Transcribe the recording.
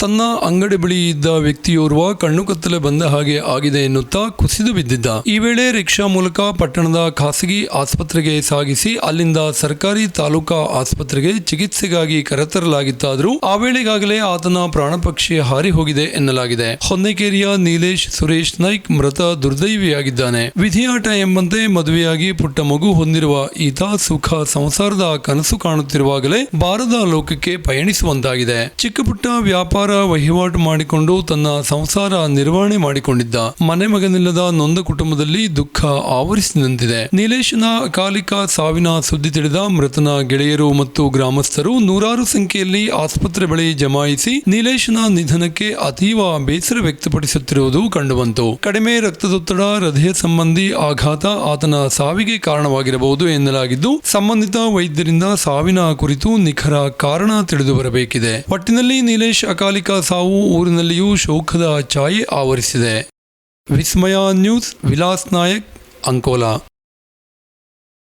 ತನ್ನ ಅಂಗಡಿ ಬಳಿ ಇದ್ದ ವ್ಯಕ್ತಿಯೋರ್ವ ಕಣ್ಣು ಕತ್ತಲೆ ಬಂದ ಹಾಗೆ ಆಗಿದೆ ಎನ್ನುತ್ತಾ ಕುಸಿದು ಬಿದ್ದಿದ್ದ. ಈ ವೇಳೆ ರಿಕ್ಷಾ ಮೂಲಕ ಪಟ್ಟಣದ ಖಾಸಗಿ ಆಸ್ಪತ್ರೆಗೆ ಸಾಗಿಸಿ ಅಲ್ಲಿಂದ ಸರ್ಕಾರಿ ತಾಲೂಕಾ ಆಸ್ಪತ್ರೆಗೆ ಚಿಕಿತ್ಸೆಗಾಗಿ ಕರೆತರಲಾಗಿತ್ತಾದರೂ ಆ ವೇಳೆಗಾಗಲೇ ಆತನ ಪ್ರಾಣಪಕ್ಷಿ ಹಾರಿ ಹೋಗಿದೆ ಎನ್ನಲಾಗಿದೆ. ಹೊನ್ನೇಕೇರಿಯ ನೀಲೇಶ್ ಸುರೇಶ್ ನಾಯ್ಕ್ ಮೃತ ದುರ್ದೈವಿಯಾಗಿದ್ದಾನೆ. ವಿಧಿಯಾಟ ಎಂಬಂತೆ ಮದುವೆಯಾಗಿ ಪುಟ್ಟ ಮಗು ಹೊಂದಿರುವ ಈತ ಸುಖ ಸಂಸಾರದ ಕನಸು ಕಾಣುತ್ತಿರುವಾಗಲೇ ಬಾರದ ಲೋಕಕ್ಕೆ ಪಯಣಿಸುವಂತಾಗಿದೆ. ಚಿಕ್ಕಪುಟ್ಟ ವ್ಯಾಪಾರ ವಹಿವಾಟು ಮಾಡಿಕೊಂಡು ತನ್ನ ಸಂಸಾರ ನಿರ್ವಹಣೆ ಮಾಡಿಕೊಂಡಿದ್ದ ಮನೆ ಮಗನಿಲ್ಲದ ನೊಂದ ಕುಟುಂಬದಲ್ಲಿ ದುಃಖ ಆವರಿಸಿದಂತಿದೆ. ನೀಲೇಶನ ಅಕಾಲಿಕ ಸಾವಿನ ಸುದ್ದಿ ತಿಳಿದ ಮೃತನ ಗೆಳೆಯರು ಮತ್ತು ಗ್ರಾಮಸ್ಥರು ನೂರಾರು ಸಂಖ್ಯೆಯಲ್ಲಿ ಆಸ್ಪತ್ರೆ ಬಳಿ ಜಮಾಯಿಸಿ ನೀಲೇಶನ ನಿಧನಕ್ಕೆ ಅತೀವ ಬೇಸರ ವ್ಯಕ್ತಪಡಿಸುತ್ತಿರುವುದು ಕಂಡುಬಂತು. ಕಡಿಮೆ ರಕ್ತದೊತ್ತಡ, ಹೃದಯ ಸಂಬಂಧಿ ಆಘಾತ ಆತನ ಸಾವಿಗೆ ಕಾರಣವಾಗಿರಬಹುದು ಎನ್ನಲಾಗಿದ್ದು, ಸಂಬಂಧಿತ ವೈದ್ಯರಿಂದ ಸಾವಿನ ಕುರಿತು ನಿಖರ ಕಾರಣ ತಿಳಿದು ಬರಬೇಕಿದೆ ಒಟ್ಟಿನಲ್ಲಿ ನೀಲೇಶ್ ಅಕಾಲಿಕ ಸಾವು ಊರಿನಲ್ಲಿಯೂ ಶೋಕದ ಛಾಯೆ ಆವರಿಸಿದೆ. ವಿಸ್ಮಯ ನ್ಯೂಸ್ ವಿಲಾಸ್ ನಾಯಕ್ ಅಂಕೋಲಾ.